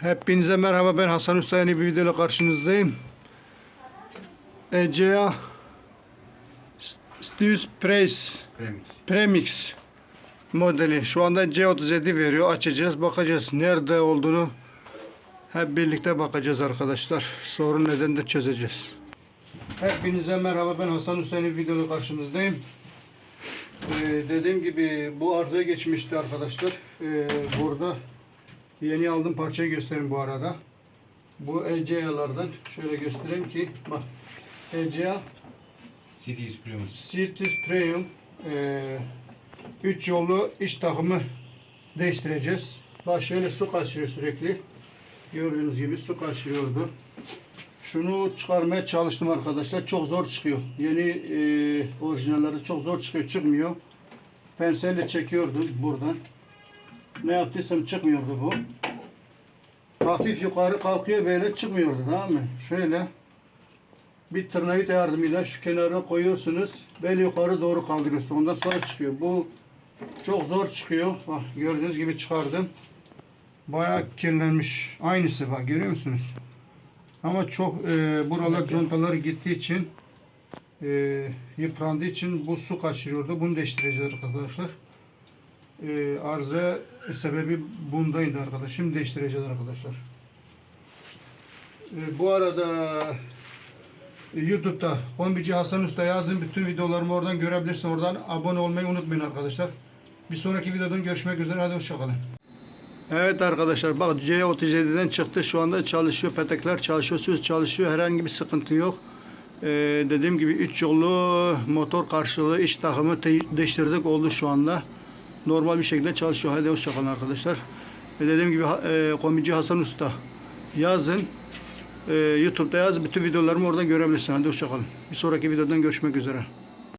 Hepinize merhaba ben Hasan Usta yeni bir videoyla karşınızdayım. Egea Stius Press Premix. Premix modeli. Şu anda C37 veriyor. Açacağız, bakacağız. Nerede olduğunu hep birlikte bakacağız arkadaşlar. Sorun neden de çözeceğiz. Hepinize merhaba ben Hasan Hüseyin videoyla karşınızdayım. Ee, dediğim gibi bu arızaya geçmişti arkadaşlar. Ee, burada yeni aldığım parçayı göstereyim bu arada. Bu ECA'lardan şöyle göstereyim ki bak ECA Cities Premix. Citrus Premium 3 yollu iç takımı değiştireceğiz. Bak şöyle su kaçırıyor sürekli. Gördüğünüz gibi su kaçırıyordu. Şunu çıkarmaya çalıştım arkadaşlar. Çok zor çıkıyor. Yeni e, orijinalleri çok zor çıkıyor. Çıkmıyor. Penselle çekiyordum buradan. Ne yaptıysam çıkmıyordu bu. Hafif yukarı kalkıyor böyle çıkmıyordu tamam mı? Şöyle bir tırnavit yardımıyla şu kenara koyuyorsunuz. Böyle yukarı doğru kaldırıyorsunuz. Ondan sonra çıkıyor. Bu çok zor çıkıyor. Bak gördüğünüz gibi çıkardım. Bayağı kirlenmiş. Aynısı bak görüyor musunuz? Ama çok e, buralar contaları gittiği için e, yıprandığı için bu su kaçırıyordu. Bunu değiştireceğiz arkadaşlar. E, arıza sebebi bundaydı arkadaşlar. Şimdi değiştireceğiz arkadaşlar. E, bu arada e, YouTube'da Kombici Hasan Usta yazın. Bütün videolarımı oradan görebilirsin. Oradan abone olmayı unutmayın arkadaşlar. Bir sonraki videodan görüşmek üzere. Hadi hoşçakalın. Evet arkadaşlar bak C37'den çıktı. Şu anda çalışıyor. Petekler çalışıyor. Süs çalışıyor. Herhangi bir sıkıntı yok. Ee, dediğim gibi 3 yollu motor karşılığı iç takımı değiştirdik oldu şu anda. Normal bir şekilde çalışıyor. Hadi hoşçakalın arkadaşlar. Ee, dediğim gibi e, Kombici Hasan Usta yazın. Ee, YouTube'da yaz. Bütün videolarımı oradan görebilirsin. Hadi hoşçakalın. Bir sonraki videodan görüşmek üzere.